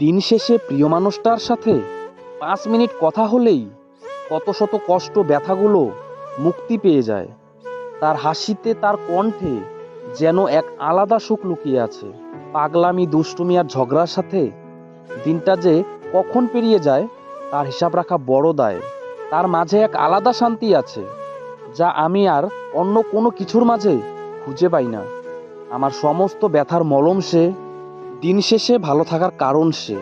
দিন শেষে প্রিয় মানুষটার সাথে পাঁচ মিনিট কথা হলেই কত শত কষ্ট, ব্যথাগুলো মুক্তি পেয়ে যায়। তার হাসিতে, তার কণ্ঠে যেন এক আলাদা সুখ লুকিয়ে আছে। পাগলামি, দুষ্টুমি আর ঝগড়ার সাথে দিনটা যে কখন পেরিয়ে যায়, তার হিসাব রাখা বড় দায়। তার মাঝে এক আলাদা শান্তি আছে, যা আমি আর অন্য কোনো কিছুর মাঝে খুঁজে পাই না। আমার সমস্ত ব্যথার মলম সে দিন শেষে ভালো থাকার কারণ সে।